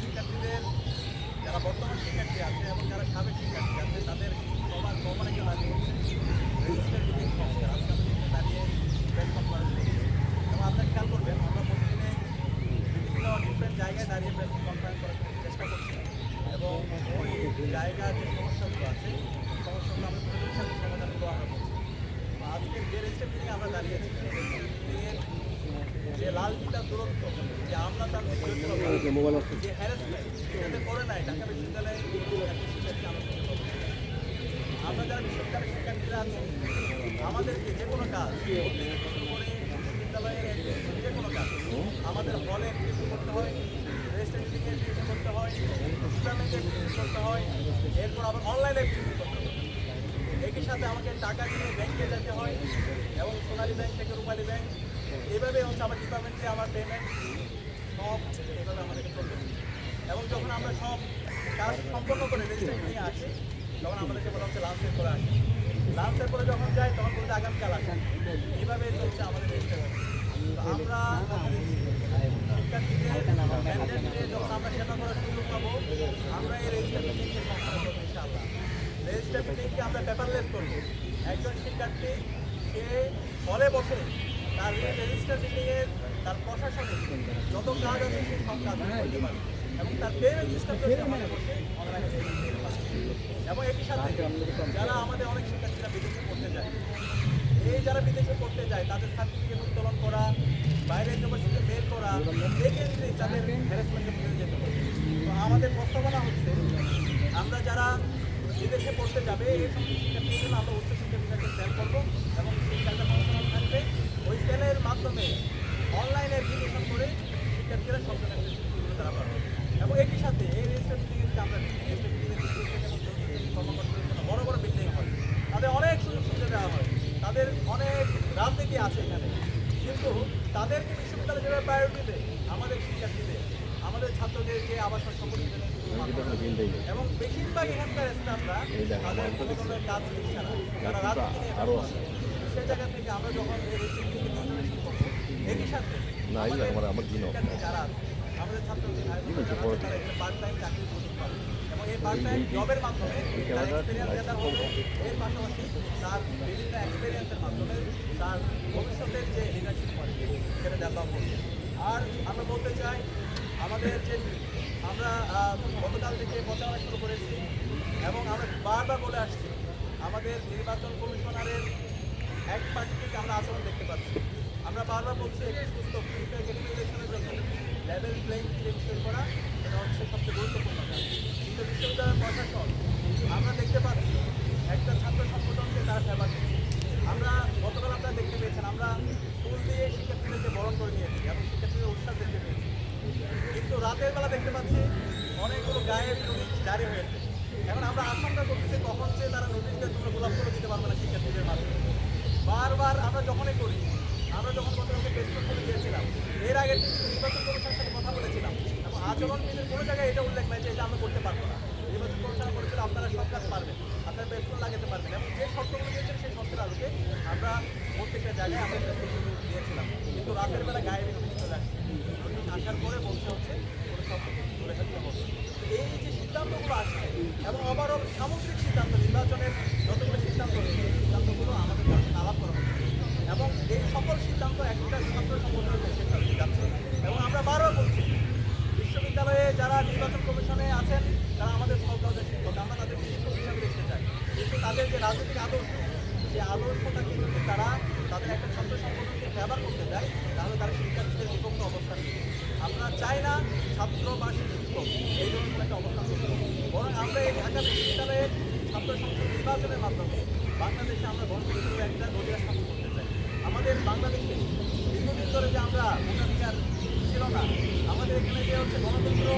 শিক্ষার্থীদের যারা বর্তমান শিক্ষার্থী আছে যারা সাবেক শিক্ষার্থী আছে তাদের সবার সমানে দাঁড়িয়ে রেজিস্টার মিটিং আজকে আমাদের দাঁড়িয়ে প্রেস কনফারেন্স এবং আপনারা খেয়াল করবেন আমরা প্রতিদিনে বিভিন্ন জায়গায় দাঁড়িয়ে প্রেস কনফারেন্স করার চেষ্টা করছি এবং ওই জায়গার যে সমস্যাগুলো আছে সমস্যাগুলো আমরা সাথে সমাধানগুলো আমরা করছি। আজকের যে রেজিস্টার আমরা দাঁড়িয়েছি যে লাল কিতাব দূরত্ব যে আমরা তার যে হ্যারাসমেন্ট যাতে করে নাই ঢাকা বিশ্ববিদ্যালয়ে। আমরা যারা বিশ্ববিদ্যালয়ের শিক্ষার্থীরা আছি আমাদেরকে যে কোনো কাজ বিশ্ববিদ্যালয়ের যে কোনো কাজ আমাদের হলে অ্যাক্টিভিটি করতে হয় রেজিস্ট্রেশন অ্যাক্টিভিটি করতে হয় করতে হয় এরপর আবার অনলাইন অ্যাক্টিভিটি একই সাথে আমাকে টাকা দিয়ে ব্যাংকে যেতে হয় এবং সোনালী ব্যাংক থেকে রূপালী ব্যাংক এভাবে হচ্ছে আমার ডিপার্টমেন্টে আমার পেমেন্ট সব এভাবে আমাদেরকে চলবে এবং যখন আমরা সব কাজ সম্পন্ন করে রেজিস্ট্রেশন নিয়ে আসি তখন আমাদেরকে বলা হচ্ছে লাঞ্চের পরে আসি লাঞ্চের পরে যখন যাই তখন বলতে আগামীকাল আসেন এইভাবে চলছে আমাদের রেজিস্ট্রেশন আমরা শিক্ষার্থীদের যখন আমরা সেবা করার সুযোগ পাবো আমরা এই রেজিস্টার মিটিংকে সংস্কার করব ইনশাআল্লাহ মিটিংকে আমরা পেপারলেস করব। একজন শিক্ষার্থী, সে ঘরে বসে তার রেজিস্টার মিটিংয়ের তার প্রশাসনিক যত কাজ আছে সেই সব কাজ করতে পারে এবং তার পেমেন্ট সিস্টেমটা সে আমাদের বসে এবং একই সাথে যারা আমাদের অনেক শিক্ষার্থীরা বিদেশে পড়তে যায়, এই যারা বিদেশে পড়তে যায়, তাদের সার্টিফিকেট উত্তোলন করা বাইরের ইউনিভার্সিটি বের করা, এই ক্ষেত্রে তাদের হ্যারাসমেন্টের মধ্যে যেতে হবে। তো আমাদের প্রস্তাবনা হচ্ছে, আমরা যারা বিদেশে পড়তে যাবে, এই শিক্ষার্থীদের জন্য আমরা উচ্চশিক্ষা বিভাগের সেল করব। এবং সেই পড়াশোনা থাকবে। ওই সেলের মাধ্যমে অনলাইনে অ্যাপ্লিকেশন করে শিক্ষার্থীরা সব ধরনের তারা পাবে। এবং একই সাথে এই রেজিস্টার মিটিংয়ের আমরা বড় বড় বিল্ডিং হয়, তাদের অনেক সুযোগ সুবিধা দেওয়া হয়। তাদের অনেক রাজনীতি আছে এখানে। কিন্তু তাদেরকে বিশ্ববিদ্যালয় যেভাবে প্রায়োরিটি দেয়, আমাদের শিক্ষার্থীদের আমাদের ছাত্রদের যে আবাসন সম্পর্কিত এবং বেশিরভাগ এখানকার স্টাফরা তাদের কোনো ধরনের কাজ দিচ্ছে না। তারা রাজনীতি নিয়ে সে জায়গা থেকে আমরা যখন একই সাথে যারা আমাদের ছাত্র তারা পার্ট টাইম চাকরির সুযোগ পাবে এবং এই পার্ট টাইম জবের মাধ্যমে তার এক্সপিরিয়েন্স গেদার হবে এর পাশাপাশি তার বিভিন্ন এক্সপিরিয়েন্সের মাধ্যমে তার ভবিষ্যতের যে লিডারশিপ কোয়ালিটি সেটা ডেভেলপ করবে আর আমরা বলতে চাই, আমাদের যে আমরা গতকাল থেকে প্রচারণা শুরু করেছি এবং আমরা বারবার বলে আসছি, আমাদের নির্বাচন কমিশনারের এক পার্টিকে আমরা আচরণ দেখতে পাচ্ছি। আমরা বারবার বলছি, একটি সুস্থ ইলেকশনের জন্য লেভেল প্লেইং ফিল্ড করা, এটা হচ্ছে সবচেয়ে গুরুত্বপূর্ণ। কিন্তু বিশ্ববিদ্যালয়ের প্রশাসন, আমরা দেখতে পাচ্ছি একটা ছাত্র সংগঠনকে তারা সেবা করছে আমরা গতকাল আপনারা দেখতে পেয়েছেন আমরা ফুল দিয়ে শিক্ষার্থীদেরকে বরণ করে নিয়েছি এবং শিক্ষার্থীদের উৎসাহ দেখতে পেয়েছি কিন্তু রাতের বেলা দেখতে পাচ্ছি অনেকগুলো গায়ে নোটিশ জারি হয়েছে। এখন আমরা আশঙ্কা করতেছি কখন যে তারা নোটিশ দিয়ে তোমরা গোলাপ করে দিতে পারবে না শিক্ষার্থীদের মাধ্যমে বারবার আমরা যখনই করি, আমরা যখন গতকালকে ফেসবুক করে দিয়েছিলাম এর আগে নির্বাচন কমিশনের সাথে কথা বলেছিলাম, এবং আচরণ বিধির কোনো জায়গায় এটা উল্লেখ নাই যে এটা আমরা করতে পারব না। নির্বাচন কমিশন করেছিল আপনারা সব কাজ পারবেন, আপনারা পেট্রোল লাগাতে পারবেন। এবং যে শর্তগুলো দিয়েছেন সেই শর্তের আলোকে আমরা প্রত্যেকটা জায়গায় আমরা পেট্রোল দিয়েছিলাম কিন্তু রাতের বেলা গায়ে চলে আসছে আসার পরে বলছে হচ্ছে এই যে সিদ্ধান্তগুলো আসছে, এবং ওভারঅল সামগ্রিক সিদ্ধান্ত, নির্বাচনের যতগুলো সিদ্ধান্ত রয়েছে, এই সিদ্ধান্তগুলো আমাদের আলাপ করা হচ্ছে। এবং এই সকল সিদ্ধান্ত একটা ছাত্র সংগঠনের পক্ষে যাচ্ছে। এবং আমরা বারবার বলছি, বিশ্ববিদ্যালয়ে যারা নির্বাচন কমিশনে আছেন, তারা আমাদের সহকারী শিক্ষক, আমরা তাদেরকে শিক্ষক হিসাবে দেখতে চাই। কিন্তু তাদের যে রাজনৈতিক আদর্শ, সেই আদর্শটাকে যদি তারা তাদের একটা ছাত্র সংগঠনকে ব্যবহার করতে যায় তাহলে তারা শিক্ষার্থীদের বিপক্ষ অবস্থান নেবে আমরা চাই না ছাত্র বা শিক্ষক এই ধরনের কোনো একটা অবস্থান করতে হবে। বরং আমরা এই ঢাকা বিশ্ববিদ্যালয়ের ছাত্র সংসদ নির্বাচনের মাধ্যমে বাংলাদেশে আমরা গণতন্ত্রের একটা অধিকার স্থাপন করতে চাই। আমাদের বাংলাদেশে দীর্ঘদিন ধরে যে আমরা ভোটাধিকার ছিল না, আমাদের এখানে যে হচ্ছে গণতন্ত্র